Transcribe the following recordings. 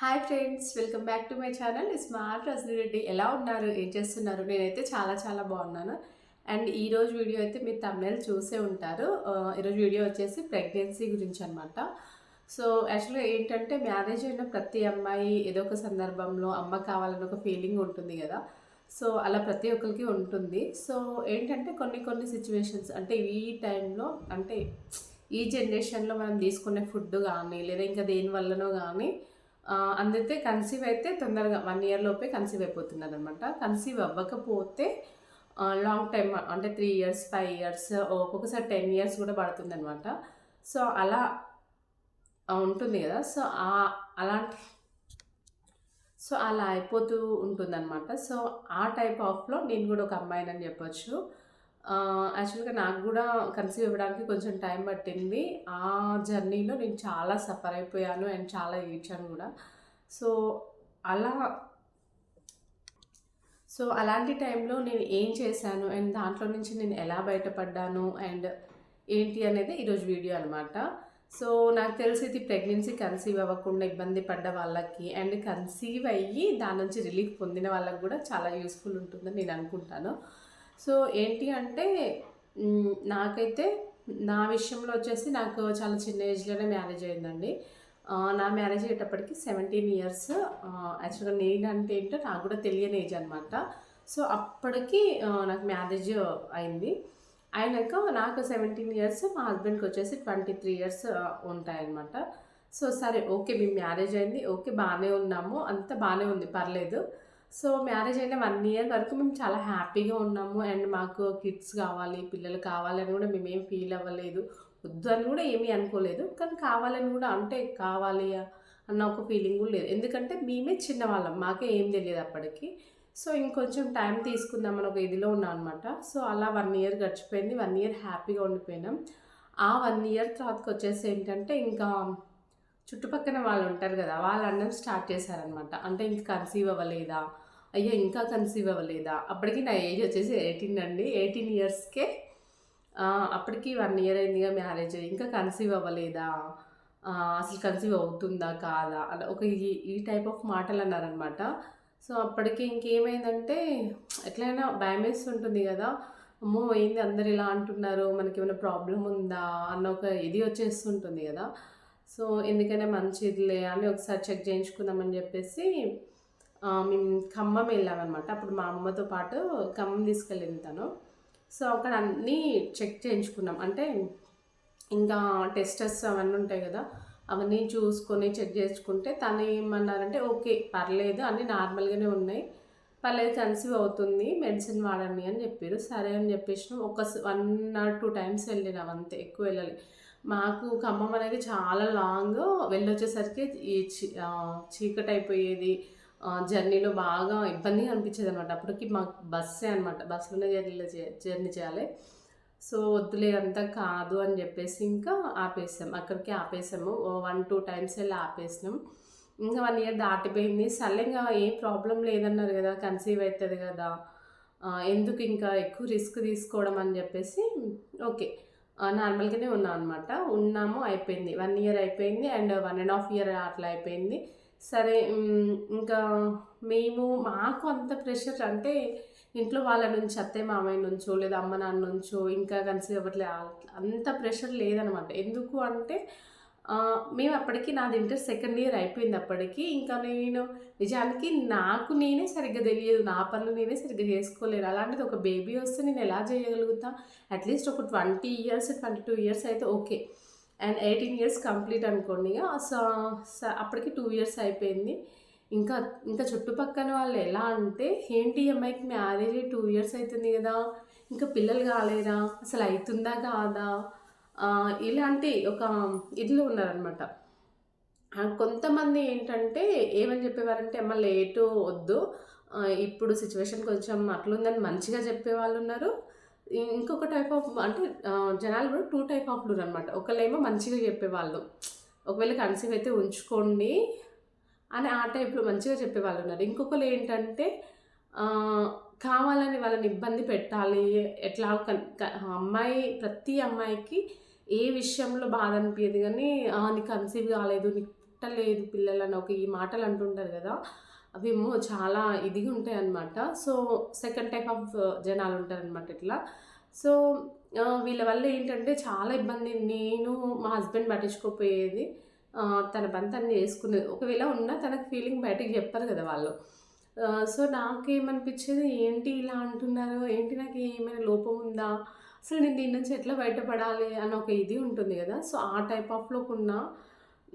Hi friends welcome back to my channel smart Rajani Reddy ఎలా ఉన్నారు? ఏం చేస్తున్నారు? నేనైతే చాలా చాలా బాగున్నాను. అండ్ ఈరోజు వీడియో అయితే మీరు తమిళ చూసే ఉంటారు. ఈరోజు వీడియో వచ్చేసి ప్రెగ్నెన్సీ గురించి అనమాట సో యాక్చువల్గా ఏంటంటే మ్యారేజ్ అయిన ప్రతి అమ్మాయి ఏదో ఒక సందర్భంలో అమ్మ కావాలని ఒక ఫీలింగ్ ఉంటుంది కదా. సో అలా ప్రతి ఒక్కరికి ఉంటుంది. సో ఏంటంటే కొన్ని కొన్ని సిచ్యువేషన్స్ అంటే ఈ టైంలో అంటే ఈ జనరేషన్లో మనం తీసుకునే ఫుడ్ కానీ లేదా ఇంకా దేని వల్లనో కానీ అందైతే కన్సీవ్ అయితే తొందరగా వన్ ఇయర్ లోపే కన్సీవ్ అయిపోతున్నారు అనమాట కన్సీవ్ అవ్వకపోతే లాంగ్ టైం అంటే త్రీ ఇయర్స్ ఫైవ్ ఇయర్స్ ఒక్కొక్కసారి టెన్ ఇయర్స్ కూడా పడుతుంది అనమాట సో అలా ఉంటుంది కదా. సో అలాంటి సో అలా అయిపోతూ ఉంటుందన్నమాట. సో ఆ టైప్ ఆఫ్లో నేను కూడా ఒక అమ్మాయినని చెప్పొచ్చు. యాక్చువల్గా నాకు కూడా కన్సీవ్ ఇవ్వడానికి కొంచెం టైం పట్టింది. ఆ జర్నీలో నేను చాలా సఫర్ అయిపోయాను అండ్ చాలా ఏడ్చాను కూడా. సో అలా సో అలాంటి టైంలో నేను ఏం చేశాను అండ్ దాంట్లో నుంచి నేను ఎలా బయటపడ్డాను అండ్ ఏంటి అనేది ఈరోజు వీడియో అనమాట సో నాకు తెలిసి ఇది ప్రెగ్నెన్సీ కన్సీవ్ అవ్వకుండా ఇబ్బంది పడ్డ వాళ్ళకి అండ్ కన్సీవ్ అయ్యి దాని నుంచి రిలీఫ్ పొందిన వాళ్ళకి కూడా చాలా యూస్ఫుల్ ఉంటుందని నేను అనుకుంటాను. సో ఏంటి అంటే నాకైతే నా విషయంలో వచ్చేసి నాకు చాలా చిన్న ఏజ్లోనే మ్యారేజ్ అయిందండి. నా మ్యారేజ్ అయ్యేటప్పటికి సెవెంటీన్ ఇయర్స్. యాక్చువల్గా నేను అంటే ఏంటో నాకు కూడా తెలియని ఏజ్ అనమాట సో అప్పటికి నాకు మ్యారేజ్ అయింది. అయినాక నాకు సెవెంటీన్ ఇయర్స్ మా హస్బెండ్కి వచ్చేసి ట్వంటీ త్రీ ఇయర్స్ ఉంటాయన్నమాట. సో సరే ఓకే మేము మ్యారేజ్ అయింది. ఓకే బాగానే ఉన్నాము. అంత బాగానే ఉంది పర్లేదు. సో మ్యారేజ్ అయిన వన్ ఇయర్ వరకు మేము చాలా హ్యాపీగా ఉన్నాము. అండ్ మాకు కిడ్స్ కావాలి పిల్లలు కావాలని కూడా మేమేం ఫీల్ అవ్వలేదు. వద్దు అని కూడా ఏమీ అనుకోలేదు. కానీ కావాలని కూడా అంటే కావాలి అన్న ఒక ఫీలింగ్ కూడా లేదు. ఎందుకంటే మేమే చిన్నవాళ్ళం. మాకే ఏం తెలియదు అప్పటికి. సో ఇంకొంచెం టైం తీసుకుందాం అని ఒక ఇదిలో ఉన్నాం అనమాట సో అలా వన్ ఇయర్ గడిచిపోయింది. వన్ ఇయర్ హ్యాపీగా ఉండిపోయినాం. ఆ వన్ ఇయర్ తర్వాతకి వచ్చేసి ఏంటంటే ఇంకా చుట్టుపక్కన వాళ్ళు ఉంటారు కదా వాళ్ళు అన్నం స్టార్ట్ చేశారనమాట అంటే ఇంకా కన్సీవ్ అవ్వలేదా? అయ్యో ఇంకా కన్సీవ్ అవ్వలేదా? అప్పటికి నా ఏజ్ వచ్చేసి ఎయిటీన్ అండి. ఎయిటీన్ ఇయర్స్కే అప్పటికి వన్ ఇయర్ అయిందిగా మ్యారేజ్ ఇంకా కన్సీవ్ అవ్వలేదా? అసలు కన్సీవ్ అవుతుందా కాదా? అలా ఒక ఈ ఈ టైప్ ఆఫ్ మాటలు అన్నారనమాట సో అప్పటికి ఇంకేమైందంటే ఎట్లయినా భయం ఉంటుంది కదా. అమ్మో ఏంది అందరు ఇలా అంటున్నారు? మనకి ఏమైనా ప్రాబ్లం ఉందా? అన్న ఒక ఇది వచ్చేస్తుంటుంది కదా. సో ఎందుకైనా మంచిదిలే అని ఒకసారి చెక్ చేయించుకుందామని చెప్పేసి మేము ఖమ్మం వెళ్ళామన్నమాట. అప్పుడు మా అమ్మతో పాటు ఖమ్మం తీసుకెళ్ళింది తను. సో అక్కడ అన్నీ చెక్ చేయించుకున్నాం. అంటే ఇంకా టెస్టర్స్ అవన్నీ ఉంటాయి కదా అవన్నీ చూసుకొని చెక్ చేసుకుంటే తను ఏమన్నారంటే ఓకే పర్లేదు అన్నీ నార్మల్గానే ఉన్నాయి. పర్లేదు కన్సీవ్ అవుతుంది మెడిసిన్ వాడండి అని చెప్పారు. సరే అని చెప్పేసినాం. ఒక వన్ ఆర్ టూ టైమ్స్ వెళ్ళినాం అంతే ఎక్కువ వెళ్ళాలి. మాకు ఖమ్మం అనేది చాలా లాంగ్. వెళ్ళొచ్చేసరికి ఈ చీకటి అయిపోయేది జర్నీలో బాగా ఇబ్బందిగా అనిపించేది అనమాట అప్పటికి మాకు బస్సే అనమాట బస్సులోనే జర్నీలో జర్నీ చేయాలి. సో వద్దులే అంతా కాదు అని చెప్పేసి ఇంకా ఆపేసాం. అక్కడికి ఆపేసాము. వన్ టూ టైమ్స్ వెళ్ళి ఆపేసినాం. ఇంకా వన్ ఇయర్ దాటిపోయింది. సర్లే ఇంకా ఏ ప్రాబ్లం లేదన్నారు కదా కన్సీవ్ అవుతుంది కదా ఎందుకు ఇంకా ఎక్కువ రిస్క్ తీసుకోవడం అని చెప్పేసి ఓకే. నార్మల్గానే ఉన్నాం అనమాట ఉన్నాము అయిపోయింది. వన్ ఇయర్ అయిపోయింది and one and half year అట్లా అయిపోయింది. సరే ఇంకా మేము మాకు అంత ప్రెషర్ అంటే ఇంట్లో వాళ్ళ నుంచి అత్తయ్య మామయ్య నుంచో లేదా అమ్మ నాన్న నుంచో ఇంకా కన్సీవ్ అవ్వట్లేదు అంత ప్రెషర్ లేదనమాట ఎందుకు అంటే మేము అప్పటికి నాది ఇంటర్ సెకండ్ ఇయర్ అయిపోయింది అప్పటికి. ఇంకా నేను నిజానికి నాకు నేనే సరిగ్గా తెలియదు నా పనులు నేనే సరిగ్గా చేసుకోలేను. అలాంటిది ఒక బేబీ వస్తే నేను ఎలా చేయగలుగుతా? అట్లీస్ట్ ఒక twenty years twenty two years అయితే okay and eighteen years complete అనుకోండి. ఇక స- అప్పటికి టూ ఇయర్స్ అయిపోయింది. ఇంకా ఇంకా చుట్టుపక్కల వాళ్ళు ఎలా అంటే ఏంటి అమ్మాయికి మ్యారేజ్ టూ ఇయర్స్ అవుతుంది కదా? ఇంకా పిల్లలు కాలేరా అసలు అవుతుందా కాదా? ఇలాంటి ఒక ఇదిలో ఉన్నారనమాట కొంతమంది ఏంటంటే ఏమని చెప్పేవారంటే అమ్మ లేటు వద్దు. ఇప్పుడు సిచ్యువేషన్ కొంచెం అట్లుందని మంచిగా చెప్పేవాళ్ళు ఉన్నారు ఇంకొక టైప్ ఆఫ్ అంటే జనాలు కూడా టూ టైప్ ఆఫ్ ఉన్నారు అనమాట ఒకళ్ళేమో మంచిగా చెప్పేవాళ్ళు. ఒకవేళ కన్సీవ్ అయితే ఉంచుకోండి అని ఆ టైప్లో మంచిగా చెప్పేవాళ్ళు ఉన్నారు ఇంకొకరు ఏంటంటే కావాలని వాళ్ళని ఇబ్బంది పెట్టాలి. ఎట్లా అమ్మాయి ప్రతి అమ్మాయికి ఏ విషయంలో బాధ అనిపించదు కానీ నీకు కన్సీవ్ కాలేదు నీకు పుట్టలేదు పిల్లలని ఒక ఈ మాటలు అంటుంటారు కదా అవేమో చాలా ఇదిగా ఉంటాయి అన్నమాట సో సెకండ్ టైప్ ఆఫ్ జనాలు ఉంటారనమాట ఇట్లా. సో వీళ్ళ వల్ల ఏంటంటే చాలా ఇబ్బంది. నేను మా హస్బెండ్ పట్టించుకోపోయేది తన పని తను చేసుకునేది. ఒకవేళ ఉన్నా తనకు ఫీలింగ్ బయటకు చెప్పరు కదా వాళ్ళు. సో నాకేమనిపించేది ఏంటి ఇలా అంటున్నారు? ఏంటి నాకు ఏమైనా లోపం ఉందా? సో నేను దీని నుంచి ఎట్లా బయటపడాలి అని ఒక ఇది ఉంటుంది కదా. సో ఆ టైప్ ఆఫ్లోకి ఉన్నా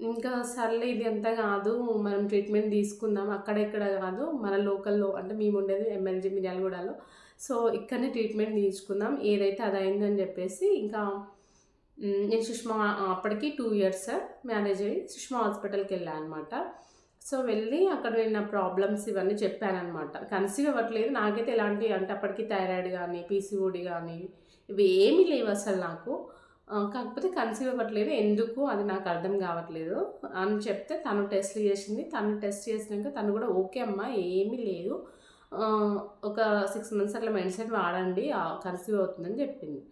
ఇంకా సర్లే ఇది ఎంత కాదు మనం ట్రీట్మెంట్ తీసుకుందాం అక్కడ ఇక్కడ కాదు మన లోకల్లో అంటే మేము ఉండేది ఎమ్మెల్జీ మిర్యాలగూడలో. సో ఇక్కడనే ట్రీట్మెంట్ తీసుకుందాం ఏదైతే అది అయిందని చెప్పేసి ఇంకా నేను సుష్మా అప్పటికి టూ ఇయర్స్ మ్యారేజ్ అయ్యి సుష్మా హాస్పిటల్కి వెళ్ళాను అనమాట సో వెళ్ళి అక్కడ నేను నా ప్రాబ్లమ్స్ ఇవన్నీ చెప్పాను అనమాట కన్సీవ్ అవ్వట్లేదు నాకైతే ఎలాంటి అంటే అప్పటికి థైరాయిడ్ కానీ పీసీఓడి కానీ ఇవి ఏమీ లేవు అసలు నాకు. కాకపోతే కన్సీవ్ అవ్వట్లేదు. ఎందుకు? అది నాకు అర్థం కావట్లేదు. అని చెప్తే తను టెస్ట్ చేసింది. తను టెస్ట్ చేసినాక తను కూడా ఓకే అమ్మా ఏమీ లేదు. ఒక సిక్స్ మంత్స్ అట్లా మెడిసిన్ వాడండి కన్సీవ్ అవుతుందని చెప్పింది.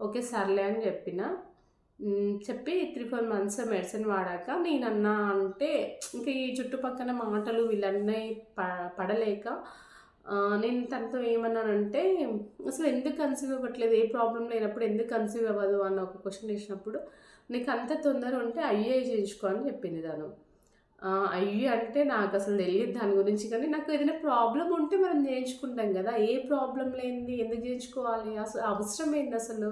ఓకే సర్లే అని చెప్పిన. చెప్పి త్రీ ఫోర్ మంత్స్ మెడిసిన్ వాడాక నేనన్నా అంటే ఇంకా ఈ చుట్టుపక్కల మాటలు వీళ్ళన్నీ ప పడలేక నేను తనతో ఏమన్నానంటే అసలు ఎందుకు కన్సీవ్ అవ్వట్లేదు? ఏ ప్రాబ్లం లేనప్పుడు ఎందుకు కన్సీవ్ అవ్వదు? అన్న ఒక క్వశ్చన్ వేసినప్పుడు నీకు అంత తొందర ఉంటే ఐఏ చేయించుకో అని చెప్పింది తను. అయ్యి అంటే నాకు అసలు తెలియదు దాని గురించి కానీ నాకు ఏదైనా ప్రాబ్లం ఉంటే మనం చేయించుకుంటాం కదా. ఏ ప్రాబ్లం లేనిది ఎందుకు చేయించుకోవాలి? అసలు అవసరం ఏంది అసలు?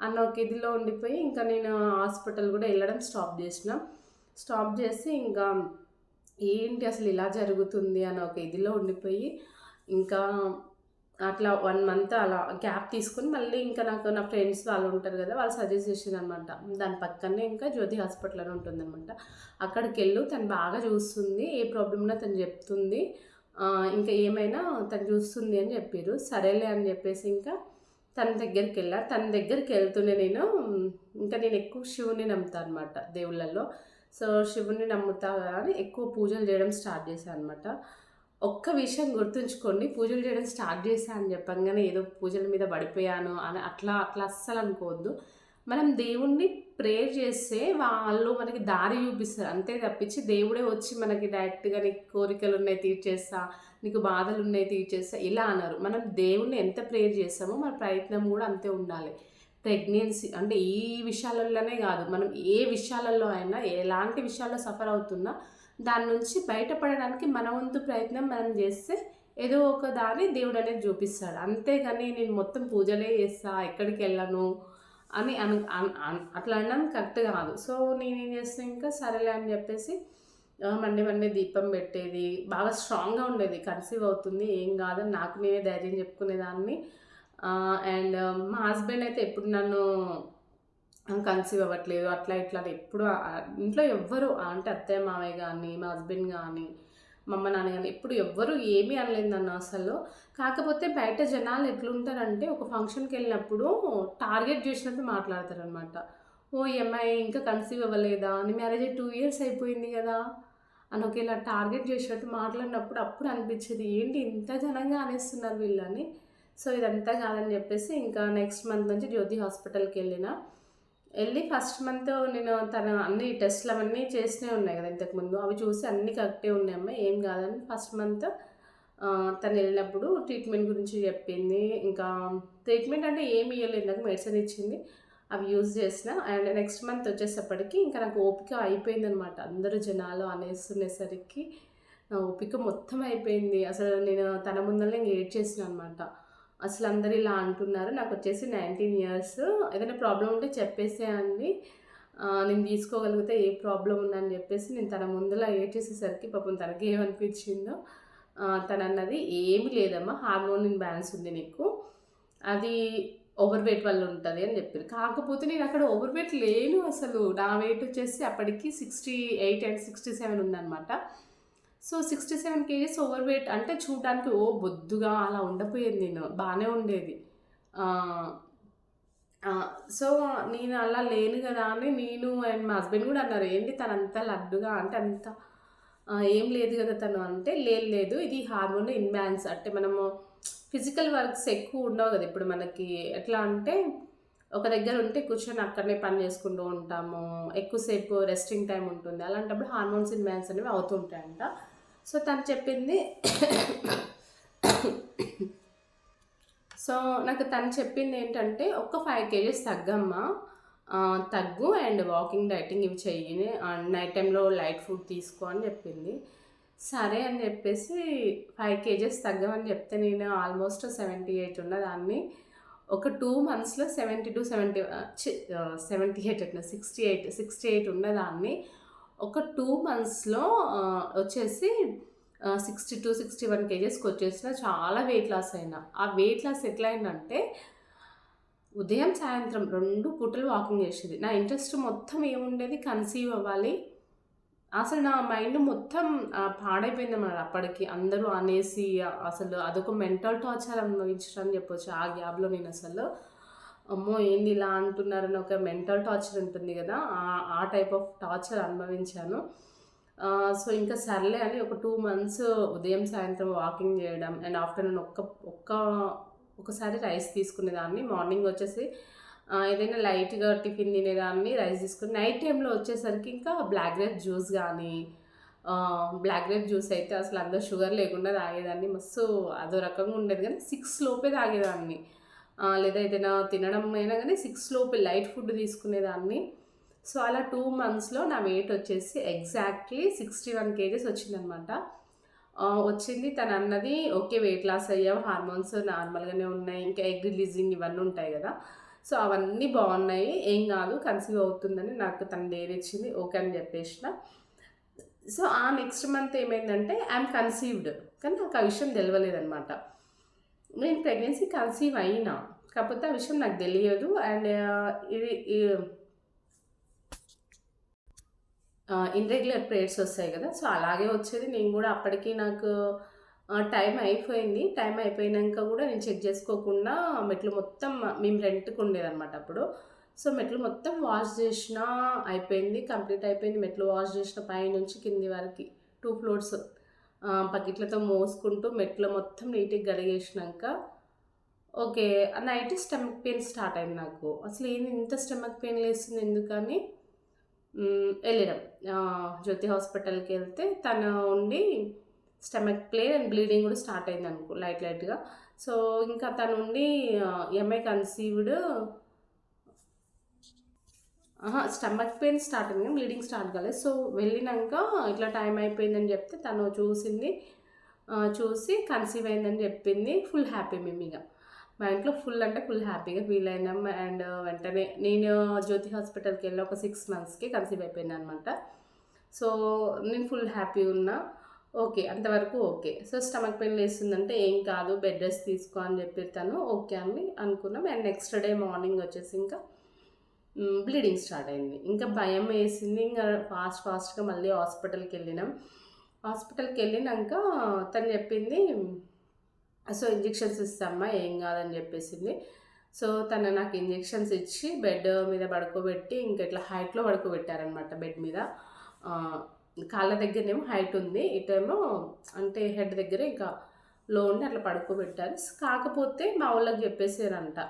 అన్న ఒక ఇదిలో ఉండిపోయి ఇంకా నేను హాస్పిటల్ కూడా వెళ్ళడం స్టాప్ చేసిన. స్టాప్ చేసి ఇంకా ఏంటి అసలు ఇలా జరుగుతుంది? అన్న ఒక ఇదిలో ఉండిపోయి ఇంకా అట్లా వన్ మంత్ అలా గ్యాప్ తీసుకుని మళ్ళీ ఇంకా నాకు నా ఫ్రెండ్స్ వాళ్ళు ఉంటారు కదా వాళ్ళు సజెస్ట్ చేసింది అనమాట దాని పక్కనే ఇంకా జ్యోతి హాస్పిటల్ అని ఉంటుంది అనమాట అక్కడికి వెళ్ళు తను బాగా చూస్తుంది ఏ ప్రాబ్లం ఉన్నా తను చెప్తుంది. ఇంకా ఏమైనా తను చూస్తుంది అని చెప్పారు సరేలే అని చెప్పేసి ఇంకా తన దగ్గరికి వెళ్ళా. తన దగ్గరికి వెళ్తూనే నేను ఇంకా నేను ఎక్కువ శివుని నమ్ముతా అనమాట దేవుళ్ళల్లో. సో శివుని నమ్ముతా కానీ ఎక్కువ పూజలు చేయడం స్టార్ట్ చేశాను అనమాట ఒక్క విషయం గుర్తుంచుకోండి పూజలు చేయడం స్టార్ట్ చేశాను అని చెప్పంగానే ఏదో పూజల మీద పడిపోయాను అని అట్లా అట్లా అస్సలు అనుకోవద్దు. మనం దేవుణ్ణి ప్రేయర్ చేస్తే వాళ్ళు మనకి దారి చూపిస్తారు. అంతే తప్పించి దేవుడే వచ్చి మనకి డైరెక్ట్గా నీకు కోరికలు ఉన్నాయి తీర్చేస్తా నీకు బాధలు ఉన్నాయి తీర్చేస్తా ఇలా అన్నారు. మనం దేవుణ్ణి ఎంత ప్రేయర్ చేస్తామో మన ప్రయత్నం కూడా అంతే ఉండాలి. ప్రెగ్నెన్సీ అంటే ఈ విషయాలలోనే కాదు మనం ఏ విషయాలలో అయినా ఎలాంటి విషయాల్లో సఫర్ అవుతున్నా దాని నుంచి బయటపడడానికి మన వంతు ప్రయత్నం మనం చేస్తే ఏదో ఒక దారి దేవుడు అనేది చూపిస్తాడు. అంతేగాని నేను మొత్తం పూజలే చేస్తా ఎక్కడికి వెళ్ళను అని అను అన్- అన్- అట్లా అనడం కరెక్ట్ కాదు. సో నేనేం ఏం చేస్తాను ఇంకా సరేలే అని చెప్పేసి మండే మండే దీపం పెట్టేది. బాగా స్ట్రాంగ్గా ఉండేది. కన్సీవ్ అవుతుంది. ఏం కాదని నాకు నేనే ధైర్యం చెప్పుకునేదాన్ని. అండ్ మా హస్బెండ్ అయితే ఎప్పుడు నన్ను కన్సీవ్ అవ్వట్లేదు అట్లా ఇట్లా అని. ఎప్పుడు ఇంట్లో ఎవ్వరు అంటే అత్తయ్య మామయ్య కానీ మా హస్బెండ్ కానీ మా అమ్మ నాన్న కానీ ఎప్పుడు ఎవ్వరు ఏమీ అనలేదు నన్ను అసలు. కాకపోతే బయట జనాలు ఎట్లుంటారంటే ఒక ఫంక్షన్కి వెళ్ళినప్పుడు టార్గెట్ చేసినట్టు మాట్లాడతారనమాట ఓ అమ్మాయి ఇంకా కన్సీవ్ అవ్వలేదా? నీ మ్యారేజ్ టూ ఇయర్స్ అయిపోయింది కదా? అని ఒక ఇలా టార్గెట్ చేసినట్టు మాట్లాడినప్పుడు అప్పుడు అనిపించేది ఏంటి ఇంత ఘనంగా అనేస్తున్నారు వీళ్ళని? సో ఇదంతా కాదని చెప్పేసి ఇంకా నెక్స్ట్ మంత్ నుంచి జ్యోతి హాస్పిటల్కి వెళ్ళిన వెళ్ళి ఫస్ట్ మంత్ నేను తన అన్ని టెస్ట్లు అవన్నీ చేసినే ఉన్నాయి కదా ఇంతకుముందు అవి చూసి అన్నీ కరెక్టే ఉన్నాయి అమ్మ ఏం కాదని ఫస్ట్ మంత్ తను వెళ్ళినప్పుడు ట్రీట్మెంట్ గురించి చెప్పింది. ఇంకా ట్రీట్మెంట్ అంటే ఏమి ఇవ్వలేదు నాకు మెడిసిన్ ఇచ్చింది అవి యూజ్ చేసిన. అండ్ నెక్స్ట్ మంత్ వచ్చేసప్పటికి ఇంకా నాకు ఓపిక అయిపోయింది అనమాట అందరూ జనాలు అనేస్తుండేసరికి నా ఓపిక మొత్తం అయిపోయింది. అసలు నేను తన ముందరనే ఏడ్ చేసిన అనమాట అసలు అందరు ఇలా అంటున్నారు. నాకు వచ్చేసి నైన్టీన్ ఇయర్స్. ఏదైనా ప్రాబ్లం ఉంటే చెప్పేసేయండి. అండి నేను తీసుకోగలిగితే ఏ ప్రాబ్లం ఉందని చెప్పేసి నేను తన ముందర ఏడ్ చేసేసరికి పాపం తనకి ఏమనిపించిందో తను అన్నది ఏమీ లేదమ్మా. హార్మోన్ బ్యాలెన్స్ ఉంది నీకు. అది ఓవర్ వెయిట్ వల్ల ఉంటుంది అని చెప్పారు. కాకపోతే నేను అక్కడ ఓవర్ వెయిట్ లేను అసలు. నా వెయిట్ వచ్చేసి అప్పటికి sixty eight and sixty seven ఉందన్నమాట. So sixty seven KGs over weight అంటే చూడడానికి ఓ బొద్దుగా అలా ఉండపోయేది నేను బాగానే ఉండేది. సో నేను అలా లేను కదా అని నేను అండ్ మా హస్బెండ్ కూడా అన్నారు ఏంటి తను అంత లడ్డుగా అంటే అంత ఏం లేదు కదా తను అంటే లేదు లేదు ఇది హార్మోన్ ఇన్బ్యాలెన్స్ అంటే మనము ఫిజికల్ వర్క్స్ ఎక్కువ ఉండవు కదా ఇప్పుడు మనకి. ఎట్లా అంటే ఒక దగ్గర ఉంటే కూర్చొని అక్కడనే పని చేసుకుంటూ ఉంటాము ఎక్కువసేపు రెస్టింగ్ టైం ఉంటుంది. అలాంటప్పుడు హార్మోన్స్ ఇన్బ్యాలెన్స్ అనేవి అవుతుంటాయంట. సో తను చెప్పింది సో నాకు తను చెప్పింది ఏంటంటే ఒక ఫైవ్ కేజీస్ తగ్గమ్మా. తగ్గు అండ్ వాకింగ్ డైటింగ్ ఇవి చెయ్యి నైట్ టైంలో లైట్ ఫుడ్ తీసుకో అని చెప్పింది. సరే అని చెప్పేసి ఫైవ్ కేజెస్ తగ్గమని చెప్తే నేను ఆల్మోస్ట్ సెవెంటీ ఎయిట్ ఉన్నదాన్ని ఒక టూ మంత్స్లో seventy two seventy seventy eight అట్లా సిక్స్టీ ఎయిట్ సిక్స్టీ ఎయిట్ ఉన్నదాన్ని ఒక టూ మంత్స్లో వచ్చేసి సిక్స్టీ టూ సిక్స్టీ వన్ కేజెస్కి వచ్చేసిన చాలా వెయిట్ లాస్ అయినా. ఆ వెయిట్ లాస్ ఎట్లా అయిందంటే ఉదయం సాయంత్రం రెండు పూటలు వాకింగ్ చేసేది. నా ఇంట్రెస్ట్ మొత్తం ఏముండేది? కన్సీవ్ అవ్వాలి. అసలు నా మైండ్ మొత్తం పాడైపోయింది అన్నమాట అప్పటికి. అందరూ అనేసి అసలు అదొక మెంటల్ టార్చర్ అనుభవించడం అని చెప్పొచ్చు. ఆ గ్యాప్లో నేను అసలు అమ్మో ఏంది ఇలా అంటున్నారని ఒక మెంటల్ టార్చర్ ఉంటుంది కదా. ఆ- ఆ టైప్ ఆఫ్ టార్చర్ అనుభవించాను. సో ఇంకా సర్లే అని ఒక టూ మంత్స్ ఉదయం సాయంత్రం వాకింగ్ చేయడం అండ్ ఆఫ్టర్నూన్ ఒక్క ఒక్క ఒకసారి రైస్ తీసుకునేదాన్ని. మార్నింగ్ వచ్చేసి ఏదైనా లైట్గా టిఫిన్ తినేదాన్ని రైస్ తీసుకుని నైట్ టైంలో వచ్చేసరికి ఇంకా బ్లాక్ గ్రేప్ జ్యూస్ కానీ బ్లాక్ గ్రేప్ జ్యూస్ అయితే అసలు అందరూ షుగర్ లేకుండా తాగేదాన్ని. మస్తు అదో రకంగా ఉండేది కానీ సిక్స్ లోపే తాగేదాన్ని. లేదా ఏదైనా తినడం అయినా కానీ సిక్స్ లోపే లైట్ ఫుడ్ తీసుకునేదాన్ని. సో అలా టూ మంత్స్లో నా వెయిట్ వచ్చేసి ఎగ్జాక్ట్లీ సిక్స్టీ వన్ కేజెస్ వచ్చిందనమాట. వచ్చింది. తను అన్నది ఓకే వెయిట్ లాస్ అయ్యావు హార్మోన్స్ నార్మల్గానే ఉన్నాయి ఇంకా ఎగ్ రిలీజింగ్ ఇవన్నీ ఉంటాయి కదా. సో అవన్నీ బాగున్నాయి. ఏం కాదు కన్సీవ్ అవుతుందని నాకు తను డేర్ ఇచ్చింది. ఓకే అని చెప్పేసిన. సో ఆ నెక్స్ట్ మంత్ ఏమైందంటే ఐఎమ్ కన్సీవ్డ్ కానీ నాకు ఆ విషయం తెలియలేదనమాట నేను ప్రెగ్నెన్సీ కన్సీవ్ అయినా కాకపోతే ఆ విషయం నాకు తెలియదు. అండ్ ఇది ఇన్రెగ్యులర్ ప్రేయర్స్ వస్తాయి కదా సో అలాగే వచ్చేది. నేను కూడా అప్పటికి నాకు టైం అయిపోయింది. టైం అయిపోయినాక కూడా నేను చెక్ చేసుకోకుండా మెట్లు మొత్తం మేము రెంట్కి ఉండేదన్నమాట అప్పుడు. సో మెట్లు మొత్తం వాష్ చేసిన అయిపోయింది కంప్లీట్ అయిపోయింది. మెట్లు వాష్ చేసిన పై నుంచి కింది వరకు టూ ఫ్లోర్స్. బకెట్లతో మోసుకుంటూ మెట్లు మొత్తం నీట్గా గడిగేసినాక okay night stomach pain start అయింది నాకు. అసలు ఏంది ఇంత స్టమక్ పెయిన్ లేస్తుంది ఎందుకని? వెళ్ళడం జ్యోతి హాస్పిటల్కి వెళ్తే తను ఉండి స్టమక్ ప్లేన్ అండ్ బ్లీడింగ్ కూడా స్టార్ట్ అయింది అనుకో లైట్ లైట్గా. సో ఇంకా తను ఉండి I'm conceived stomach pain start అయింది బ్లీడింగ్ స్టార్ట్ కాలేదు. సో వెళ్ళినాక ఇట్లా టైం అయిపోయిందని చెప్తే తను చూసింది చూసి కన్సీవ్ అయిందని చెప్పింది ఫుల్ హ్యాపీ మేము ఇక మా ఇంట్లో ఫుల్ అంటే ఫుల్ హ్యాపీగా ఫీల్ అయినాం. అండ్ uh, వెంటనే నేను జ్యోతి హాస్పిటల్కి వెళ్ళి ఒక సిక్స్ మంత్స్కి కన్సీవ్ అయిపోయింది అనమాట సో నేను ఫుల్ హ్యాపీ ఉన్నా. ఓకే అంతవరకు ఓకే సో స్టమక్ పెయిన్ లేస్తుందంటే ఏం కాదు బెడ్ రెస్ట్ తీసుకో అని చెప్పి తను ఓకే అని అనుకున్నాం. అండ్ నెక్స్ట్ డే మార్నింగ్ వచ్చేసి ఇంకా బ్లీడింగ్ స్టార్ట్ అయింది. ఇంకా భయం వేసింది. ఇంకా ఫాస్ట్ ఫాస్ట్గా మళ్ళీ హాస్పిటల్కి వెళ్ళినాం. హాస్పిటల్కి వెళ్ళినాక తను చెప్పింది సో ఇంజెక్షన్స్ ఇస్తామా ఏం కాదని చెప్పేసింది. సో తను నాకు ఇంజెక్షన్స్ ఇచ్చి బెడ్ మీద పడుకోబెట్టి ఇంకా ఇట్లా హైట్లో పడుకోబెట్టారనమాట బెడ్ మీద. కాళ్ళ దగ్గరనేమో హైట్ ఉంది. ఇటేమో అంటే హెడ్ దగ్గర ఇంకా లో ఉండి అట్లా పడుకోబెట్టారు. కాకపోతే మా వాళ్ళకి చెప్పేసారంట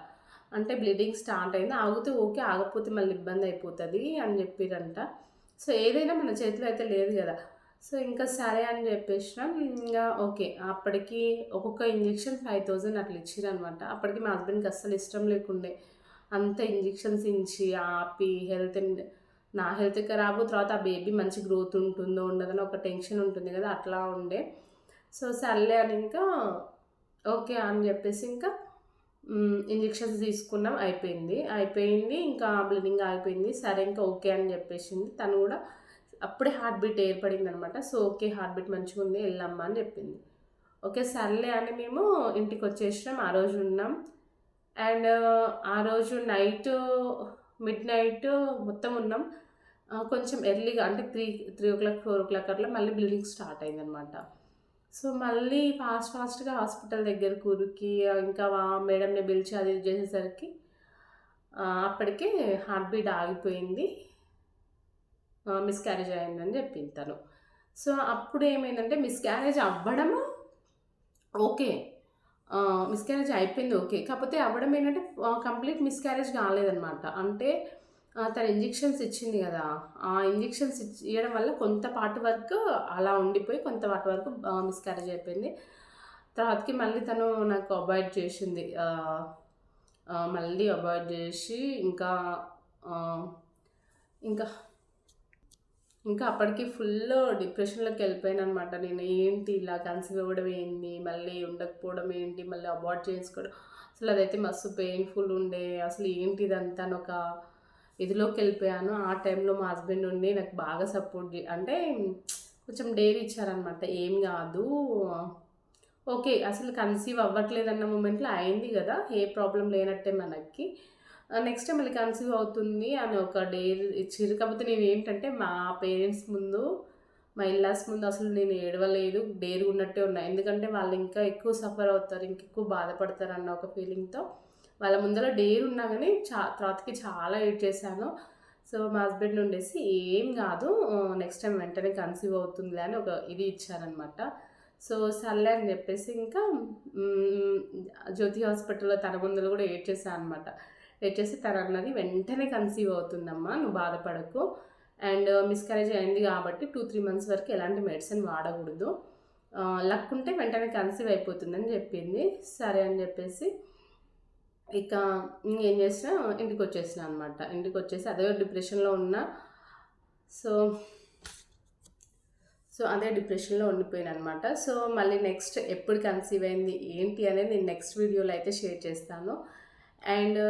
అంటే బ్లీడింగ్ స్టార్ట్ అయింది. ఆగితే ఓకే ఆగపోతే మళ్ళీ ఇబ్బంది అయిపోతుంది అని చెప్పిరంట. సో ఏదైనా మన చేతిలో అయితే లేదు కదా. సో ఇంకా సరే అని చెప్పేసినాం. ఇంకా ఓకే అప్పటికి ఒక్కొక్క ఇంజెక్షన్ ఫైవ్ థౌజండ్ అట్లా ఇచ్చిరనమాట అప్పటికి మా హస్బెండ్కి అస్సలు ఇష్టం లేకుండే. అంత ఇంజెక్షన్స్ ఇచ్చి ఆపి హెల్త్ నా హెల్త్ ఖరాబు తర్వాత ఆ బేబీ మంచి గ్రోత్ ఉంటుందో ఉండదని ఒక టెన్షన్ ఉంటుంది కదా అట్లా ఉండే. సో సర్లే అని ఇంకా ఓకే అని చెప్పేసి ఇంకా ఇంజెక్షన్స్ తీసుకున్నాం అయిపోయింది. అయిపోయింది ఇంకా బ్లీడింగ్ ఆగిపోయింది. సరే ఇంకా ఓకే అని చెప్పేసింది. తను కూడా అప్పుడే హార్ట్ బీట్ ఏర్పడింది అనమాట సో ఓకే హార్ట్ బీట్ మంచిగా ఉంది వెళ్ళమ్మా అని చెప్పింది. ఓకే సర్లే అని మేము ఇంటికి వచ్చేసినాం ఆ రోజు ఉన్నాం. అండ్ ఆ రోజు నైట్ మిడ్ నైట్ మొత్తం ఉన్నాం. కొంచెం ఎర్లీగా అంటే three three o'clock four o'clock అట్లా మళ్ళీ బ్లీడింగ్ స్టార్ట్ అయిందనమాట. సో మళ్ళీ ఫాస్ట్ ఫాస్ట్గా హాస్పిటల్ దగ్గర కూరుకి ఇంకా వా- మేడంని పిలిచి అది ఇది చేసేసరికి అప్పటికే హార్ట్ బీట్ ఆగిపోయింది మిస్క్యారేజ్ అయిందని చెప్పింది తను సో అప్పుడు ఏమైందంటే మిస్క్యారేజ్ అవ్వడము ఓకే మిస్‌క్యారేజ్ అయిపోయింది ఓకే. కాకపోతే అవ్వడం ఏంటంటే కంప్లీట్ మిస్‌క్యారేజ్ కాలేదనమాట. అంటే తను ఇంజెక్షన్స్ ఇచ్చింది కదా ఆ ఇంజెక్షన్స్ ఇవ్వడం వల్ల కొంత పార్ట్ వరకు అలా ఉండిపోయి, కొంత పార్ట్ వరకు ఆహ్, మిస్‌క్యారేజ్ అయిపోయింది. తర్వాతకి మళ్ళీ తను నాకు అవాయిడ్ చేసింది. మళ్ళీ అవాయిడ్ చేసి ఇంకా ఇంకా ఇంకా అప్పటికి ఫుల్ డిప్రెషన్లోకి వెళ్ళిపోయాను అనమాట నేను ఏంటి ఇలా కన్సీవ్ అవ్వడం ఏంటి మళ్ళీ ఉండకపోవడం ఏంటి? మళ్ళీ అబార్ట్ చేసుకోవడం అసలు అదైతే మస్తు పెయిన్‌ఫుల్ ఉండే. అసలు ఏంటి ఇదంతా అని ఇదిలోకి వెళ్ళిపోయాను ఆ టైంలో మా హస్బెండ్ ఉండి నాకు బాగా సపోర్ట్ అంటే కొంచెం డేర్ ఇచ్చారనమాట. ఏం కాదు ఓకే. అసలు కన్సీవ్ అవ్వట్లేదన్న మూమెంట్లో అయింది కదా ఏ ప్రాబ్లం లేనట్టే మనకి. నెక్స్ట్ మళ్ళీ కన్సీవ్ అవుతుంది అని ఒక డేర్ ఇచ్చిర్రు. కాకపోతే నేనేంటంటే మా పేరెంట్స్ ముందు, మా ఇల్లాస్ ముందు అసలు నేను ఏడవలేదు. డేరు ఉన్నట్టే ఉన్నా. ఎందుకంటే వాళ్ళు ఇంకా ఎక్కువ సఫర్ అవుతారు. ఇంకెక్కువ బాధపడతారు అన్న ఒక ఫీలింగ్‌తో వాళ్ళ ముందర డేర్ ఉన్నా కానీ చా తర్వాతకి చాలా ఏడ్చేశాను. సో, మా హస్బెండ్ ఉండేసి ఏం కాదు నెక్స్ట్ టైం వెంటనే కన్సీవ్ అవుతుందిలే అని ఒక ఇది ఇచ్చారనమాట. సో, సర్లే అని చెప్పేసి ఇంకా జ్యోతి హాస్పిటల్‌లో తన కూడా గూడా ఏడ్చేసా అనమాట. ఏడ్చేసి తనన్నది వెంటనే కన్సీవ్ అవుతుందమ్మా. నువ్వు బాధపడకు. అండ్ మిస్కరేజ్ అయింది కాబట్టి టూ త్రీ మంత్స్ వరకు ఎలాంటి మెడిసిన్ వాడకూడదు లక్ ఉంటే వెంటనే కన్సీవ్ అయిపోతుందని చెప్పింది సరే అని చెప్పేసి ఇక ఇంకేం చేసినా ఇంటికొచ్చేసినా అనమాట. ఇంటికొచ్చేసి అదే డిప్రెషన్‌లో ఉన్నా. సో సో, అదే డిప్రెషన్‌లో ఉండిపోయాను అనమాట సో, మళ్ళీ నెక్స్ట్ ఎప్పుడు కన్సీవ్ అయింది? ఏంటి అనేది నేను నెక్స్ట్ వీడియోలో అయితే షేర్ చేస్తాను. అండ్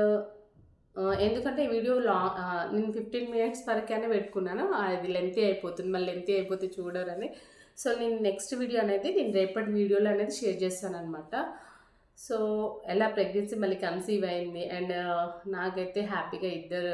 ఎందుకంటే ఈ వీడియో లాంగ్ నేను 15 మినిట్స్ వరకైనా పెట్టుకున్నాను. అది లెంతీ అయిపోతుంది. మళ్ళీ లెంతీ అయిపోతే చూడరని. సో, నేను నెక్స్ట్ వీడియో అనేది నేను రేపటి వీడియోలో అనేది షేర్ చేస్తాననమాట. సో, ఎలా ప్రెగ్నెన్సీ మళ్ళీ కన్సీవ్ అయింది. అండ్ నాకైతే హ్యాపీగా ఇద్దరు